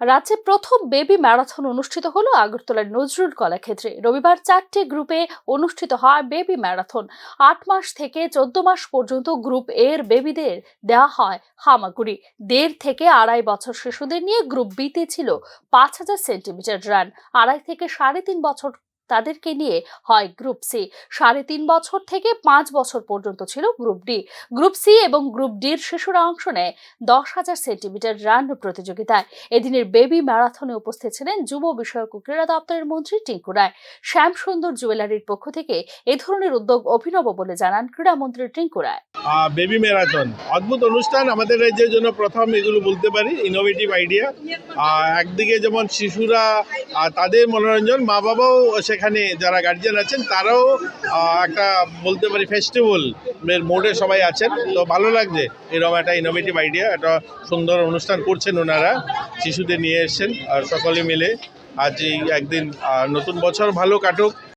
রাজ্যে প্রথম baby marathon অনুষ্ঠিত হলো আগরতলার নজরুল কলাক্ষেত্রে। রবিবার চারটি গ্রুপে অনুষ্ঠিত হয় বেবি ম্যারাথন। আট মাস থেকে চোদ্দ মাস পর্যন্ত গ্রুপ এর বেবিদের দেওয়া হয় হামাগুড়ি। দেড় থেকে আড়াই বছর শিশুদের নিয়ে গ্রুপ বিতে ছিল পাঁচ হাজার সেন্টিমিটার রান আড়াই থেকে সাড়ে তিন বছর তাদেরকে নিয়ে হয় গ্রুপ সি সাড়ে তিন বছর থেকে পাঁচ বছর পর্যন্ত ছিল গ্রুপ ডি গ্রুপ সি এবং গ্রুপ ডির শিশুরা অংশ নেয় দশ হাজার সেন্টিমিটার রান প্রতিযোগিতায়। এদিনের বেবি ম্যারাথনে উপস্থিত ছিলেন যুব বিষয়ক ক্রীড়া দপ্তরের মন্ত্রী টিঙ্কু রায়। শ্যাম সুন্দর জুয়েলারির পক্ষ থেকে এ ধরনের উদ্যোগ অভিনব বলে জানান ক্রীড়ামন্ত্রী টিঙ্কু রায়। বেবি ম্যারাথন অদ্ভুত অনুষ্ঠান। আমাদের রাজ্যের জন্য প্রথম এগুলো বলতে পারি ইনোভেটিভ আইডিয়া একদিকে যেমন শিশুরা তাদের মনোরঞ্জন মা বাবাও সেখানে যারা গার্জিয়ান আছেন, তারাও একটা বলতে পারি ফেস্টিভ্যাল এর মোডে সবাই আছেন। তো ভালো লাগছে। এরকম একটা ইনোভেটিভ আইডিয়া একটা সুন্দর অনুষ্ঠান করছেন ওনারা। শিশুদের নিয়ে এসছেন, আর সকলে মিলে আজ এই একদিন নতুন বছর ভালো কাটুক।